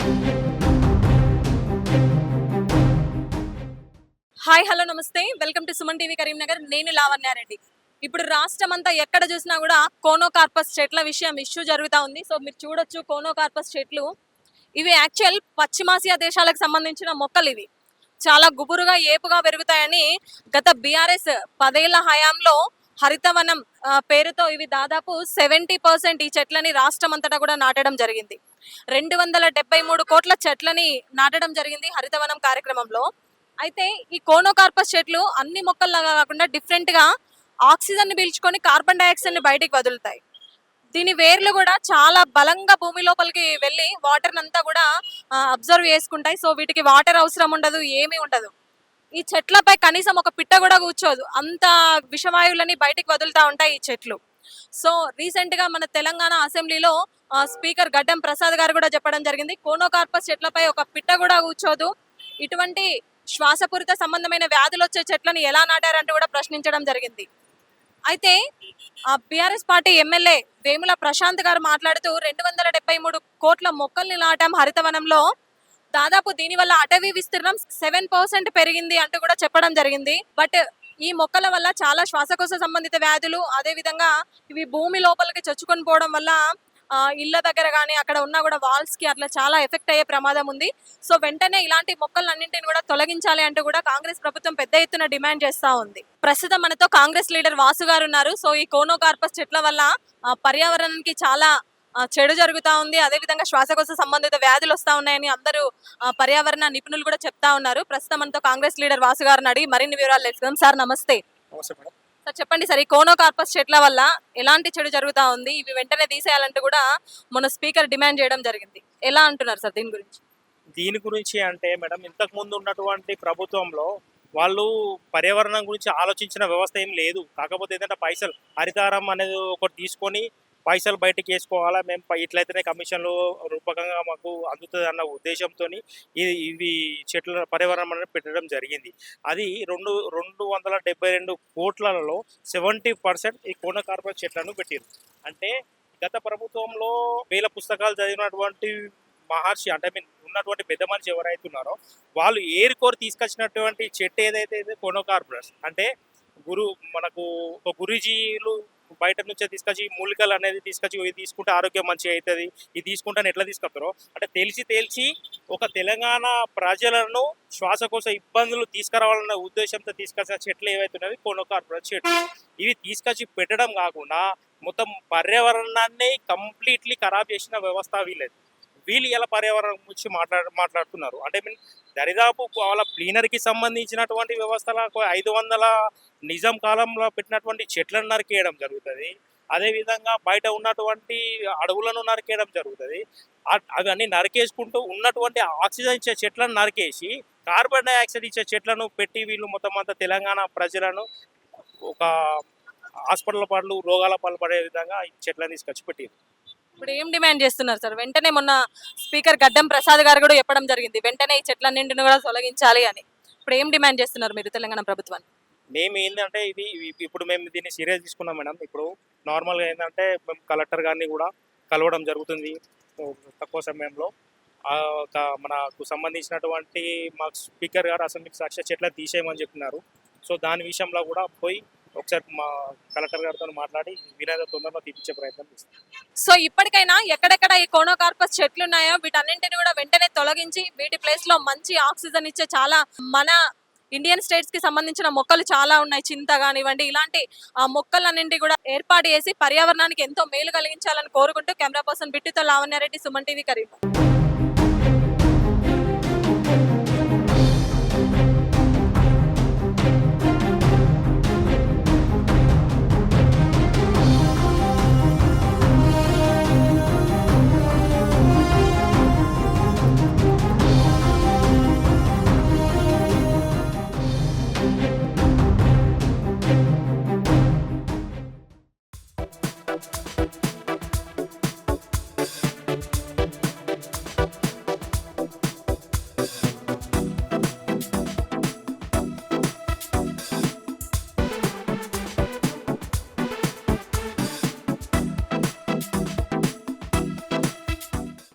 Hi hello నమస్తే. Welcome to Suman TV Karimnagar. నేను లావణ్యారెడ్డి ఇప్పుడు రాష్ట్రం అంతా ఎక్కడ చూసినా కూడా కోనోకార్పస్ చెట్ల విషయం ఇష్యూ జరుగుతూ ఉంది. సో మీరు చూడొచ్చు కోనోకార్పస్ చెట్లు. ఇవి యాక్చువల్ పశ్చిమాసియా దేశాలకు సంబంధించిన మొక్కలు ఇవి. చాలా గుబురుగా ఏపుగా పెరుగుతాయని గత బీఆర్ఎస్ పదేళ్ళ హయాంలో హరితవనం పేరుతో ఇవి దాదాపు సెవెంటీ పర్సెంట్ ఈ చెట్లని రాష్ట్రం అంతటా కూడా నాటడం జరిగింది. రెండు వందల డెబ్బై మూడు కోట్ల చెట్లని నాటడం జరిగింది హరితవనం కార్యక్రమంలో. అయితే ఈ కోనోకార్పస్ చెట్లు అన్ని మొక్కల్లాగా కాకుండా డిఫరెంట్గా ఆక్సిజన్ని ఆక్సిజన్ని పీల్చుకొని కార్బన్ డైఆక్సైడ్ని బయటికి వదులుతాయి. దీని వేర్లు కూడా చాలా బలంగా భూమి లోపలికి వెళ్ళి వాటర్ అంతా కూడా అబ్జర్వ్ చేసుకుంటాయి. సో వీటికి వాటర్ అవసరం ఉండదు ఏమీ ఉండదు. ఈ చెట్లపై కనీసం ఒక పిట్ట కూడా కూర్చోదు. అంత విషవాయువులని బయటికి వదులుతా ఉంటాయి ఈ చెట్లు. సో రీసెంట్గా మన తెలంగాణ అసెంబ్లీలో స్పీకర్ గడ్డం ప్రసాద్ గారు కూడా చెప్పడం జరిగింది. కోనోకార్పస్ చెట్లపై ఒక పిట్ట కూడా కూర్చోదు. ఇటువంటి శ్వాసపూరిత సంబంధమైన వ్యాధులు వచ్చే చెట్లను ఎలా నాటారంటూ కూడా ప్రశ్నించడం జరిగింది. అయితే BRS party MLA Vemula Prashant గారు మాట్లాడుతూ రెండు వందల డెబ్బై మూడు కోట్ల మొక్కల్ని నాటాం హరితవనంలో. దాదాపు దీనివల్ల అటవీ విస్తీర్ణం సెవెన్ పర్సెంట్ పెరిగింది అంటూ కూడా చెప్పడం జరిగింది. బట్ ఈ మొక్కల వల్ల చాలా శ్వాసకోశ సంబంధిత వ్యాధులు అదేవిధంగా ఇవి భూమి లోపలికి చొచ్చుకొని పోవడం వల్ల ఇళ్ళ దగ్గర కానీ అక్కడ ఉన్న కూడా వాల్స్కి అట్లా చాలా ఎఫెక్ట్ అయ్యే ప్రమాదం ఉంది. సో వెంటనే ఇలాంటి మొక్కలన్నింటిని కూడా తొలగించాలి అంటూ కూడా కాంగ్రెస్ ప్రభుత్వం పెద్ద ఎత్తున డిమాండ్ చేస్తా ఉంది. ప్రస్తుతం మనతో కాంగ్రెస్ లీడర్ వాసు గారు ఉన్నారు. సో ఈ కోనోకార్పస్ చెట్ల వల్ల పర్యావరణానికి చాలా చెడు జరుగుతా ఉంది. అదే విధంగా శ్వాసకోశ సంబంధిత వ్యాధులు వస్తా ఉన్నాయని అందరూ పర్యావరణ నిపుణులు కూడా చెప్తా ఉన్నారు. ప్రస్తుతం మనతో కాంగ్రెస్ లీడర్ వాసు గారిని అడిగి మరిన్ని వివరాలు తెలుసుకుందాం. సార్ నమస్తే. సార్ చెప్పండి సార్ ఈ కోనోకార్పస్ చెట్ల వల్ల ఎలాంటి చెడు జరుగుతా ఉంది? ఇవి వెంటనే తీసేయాలంటూ కూడా మన స్పీకర్ డిమాండ్ చేయడం జరిగింది. ఎలా అంటున్నారు సార్ దీని గురించి? దీని గురించి అంటే మేడం ఇంతకు ముందు ఉన్నటువంటి ప్రభుత్వంలో వాళ్ళు పర్యావరణం గురించి ఆలోచించిన వ్యవస్థ ఏం లేదు. కాకపోతే ఏంటంటే పైసలు హరితారం అనేది ఒకటి తీసుకొని పైసలు బయటకు వేసుకోవాలా మేము ఇట్లయితేనే కమిషన్లు రూపకంగా మాకు అందుతుంది అన్న ఉద్దేశంతో ఇది ఇవి చెట్ల పర్యావరణం అనేది పెట్టడం జరిగింది. అది రెండు రెండు వందల డెబ్బై రెండు కోట్లలో సెవెంటీ పర్సెంట్ ఈ కోన కార్పొరేట్ చెట్లను పెట్టారు. అంటే గత ప్రభుత్వంలో వేల పుస్తకాలు చదివినటువంటి మహర్షి అంటే ఐ మీన్ ఉన్నటువంటి పెద్ద మనిషి ఎవరైతే ఉన్నారో వాళ్ళు ఏరుకోరి తీసుకొచ్చినటువంటి చెట్టు ఏదైతే ఇది కొనోకార్పరస్ అంటే గురు మనకు ఒక గురుజీలు బయట నుంచే తీసుకొచ్చి మూలికలు అనేది తీసుకొచ్చి ఇది తీసుకుంటే ఆరోగ్యం మంచిగా అవుతుంది. ఇది తీసుకుంటే ఎట్లా తీసుకొస్తారో? అంటే తెలిసి తెలిసి ఒక తెలంగాణ ప్రజలను శ్వాసకోశ ఇబ్బందులు తీసుకురావాలన్న ఉద్దేశంతో తీసుకొచ్చిన చెట్లు ఏవైతే ఉన్నవి కొనోకార్పరస్ చెట్లు. ఇవి తీసుకొచ్చి పెట్టడం కాకుండా మొత్తం పర్యావరణాన్ని కంప్లీట్లీ ఖరాబ్ చేసిన వ్యవస్థ వీలేదు వీళ్ళు ఇలా పర్యావరణం గురించి మాట్లాడ మాట్లాడుతున్నారు? అంటే మీన్ దరిదాపు వాళ్ళ క్లీనర్కి సంబంధించినటువంటి వ్యవస్థలకు ఐదు వందల నిజాం కాలంలో పెట్టినటువంటి చెట్లను నరికేయడం జరుగుతుంది. అదేవిధంగా బయట ఉన్నటువంటి అడవులను నరికేయడం జరుగుతుంది. అవన్నీ నరికేసుకుంటూ ఉన్నటువంటి ఆక్సిజన్ ఇచ్చే చెట్లను నరికేసి కార్బన్ డైఆక్సైడ్ ఇచ్చే చెట్లను పెట్టి వీళ్ళు మొత్తం అంతా తెలంగాణ ప్రజలను ఒక హాస్పిటల్ పాటలు రోగాల పాలు పడే విధంగా ఈ చెట్లను తీసుకొచ్చి పెట్టారు. ఇప్పుడు ఏం డిమాండ్ చేస్తున్నారు సార్? వెంటనే మొన్న స్పీకర్ గడ్డం ప్రసాద్ గారు కూడా చెప్పడం జరిగింది. వెంటనే ఈ చెట్లన్నింటిని కూడా తొలగించాలి అని. ఇప్పుడు ఏం డిమాండ్ చేస్తున్నారు మీరు తెలంగాణ ప్రభుత్వాన్ని? మేము ఏంటంటే ఇది ఇప్పుడు మేము దీన్ని సీరియస్ తీసుకున్నాం మేడం. ఇప్పుడు నార్మల్గా ఏంటంటే మేము కలెక్టర్ గారిని కూడా కలవడం జరుగుతుంది. తక్కువ సమయంలో. ఒక మనకు సంబంధించినటువంటి మా స్పీకర్ గారు అసెంబ్లీకి సాక్షి చెట్ల తీసేయమని చెప్తున్నారు సో దాని విషయంలో కూడా పోయి ఒకసారి మా కలెక్టర్ గారితో మాట్లాడి వినాయక తొందరలో తీపించే ప్రయత్నం చేస్తాం. సో ఇప్పటికైనా ఎక్కడెక్కడ ఈ కోనోకార్పస్ చెట్లు ఉన్నాయో వీటన్నింటిని కూడా వెంటనే తొలగించి వీటి ప్లేస్లో మంచి ఆక్సిజన్ ఇచ్చే చాలా మన ఇండియన్ స్టేట్స్కి సంబంధించిన మొక్కలు చాలా ఉన్నాయి. చింత కానివ్వండి ఇలాంటి ఆ మొక్కలన్నింటి కూడా ఏర్పాటు చేసి పర్యావరణానికి ఎంతో మేలు కలిగించాలని కోరుకుంటూ కెమెరా పర్సన్ బిట్టుతో లావణ్యారెడ్డి సుమన్ టీవీ కరీం